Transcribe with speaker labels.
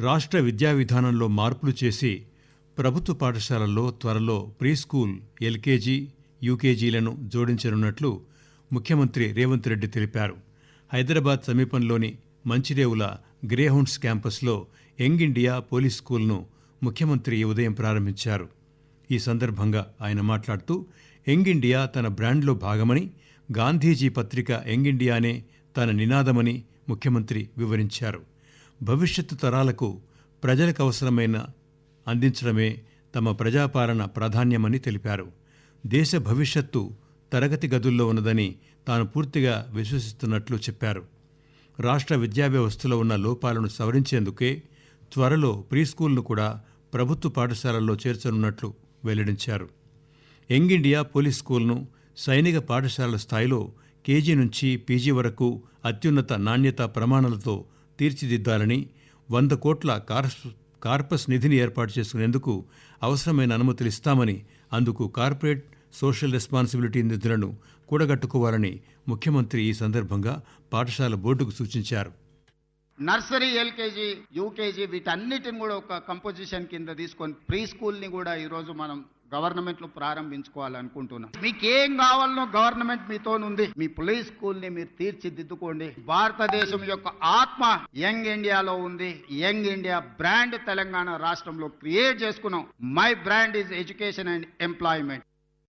Speaker 1: రాష్ట్ర విద్యా విధానంలో మార్పులు చేసి ప్రభుత్వ పాఠశాలల్లో త్వరలో ప్రీ స్కూల్ ఎల్కేజీ యూకేజీలను జోడించనున్నట్లు ముఖ్యమంత్రి రేవంత్ రెడ్డి తెలిపారు. హైదరాబాద్ సమీపంలోని మంచిరేవుల గ్రేహౌండ్స్ క్యాంపస్లో యంగ్ ఇండియా పోలీస్ స్కూల్ను ముఖ్యమంత్రి ఈ ఉదయం ప్రారంభించారు. ఈ సందర్భంగా ఆయన మాట్లాడుతూ యంగ్ ఇండియా తన బ్రాండ్లో భాగమని గాంధీజీ పత్రిక యంగ్ ఇండియానే తన నినాదమని ముఖ్యమంత్రి వివరించారు. భవిష్యత్తు తరాలకు ప్రజలకు అవసరమైన అందించడమే తమ ప్రజాపాలన ప్రాధాన్యమని తెలిపారు. దేశ భవిష్యత్తు తరగతి గదుల్లో ఉన్నదని తాను పూర్తిగా విశ్వసిస్తున్నట్లు చెప్పారు. రాష్ట్ర విద్యా వ్యవస్థలో ఉన్న లోపాలను సవరించేందుకే త్వరలో ప్రీ స్కూల్ను కూడా ప్రభుత్వ పాఠశాలల్లో చేర్చనున్నట్లు వెల్లడించారు. యంగ్ ఇండియా పోలీస్ స్కూల్ను సైనిక పాఠశాలల స్థాయిలో కేజీ నుంచి పీజీ వరకు అత్యున్నత నాణ్యత ప్రమాణాలతో తీర్చిదిద్దాలని వంద కోట్ల కార్స్ కార్పస్ నిధిని ఏర్పాటు చేసుకునేందుకు అవసరమైన అనుమతులు ఇస్తామని అందుకు కార్పొరేట్ సోషల్ రెస్పాన్సిబిలిటీ నిధులను కూడగట్టుకోవాలని ముఖ్యమంత్రి ఈ సందర్భంగా పాఠశాల బోర్డుకు సూచించారు.
Speaker 2: నర్సరీ ఎల్కేజీ యూకేజీ వీటన్నిటిని కూడా ఒక కంపోజిషన్ కింద తీసుకొని ప్రీ స్కూల్ని కూడా ఈరోజు మనం గవర్నమెంట్లు ప్రారంభించుకోవాలనుకుంటున్నాం. మీకు ఏం కావాలనో గవర్నమెంట్ మీతో ఉంది మీ స్కూల్ స్కూల్ని మీరు తీర్చిదిద్దుకోండి. భారతదేశం యొక్క ఆత్మ యంగ్ ఇండియాలో ఉంది. యంగ్ ఇండియా బ్రాండ్ తెలంగాణ రాష్ట్రంలో క్రియేట్ చేసుకున్నాం. My brand is education and employment.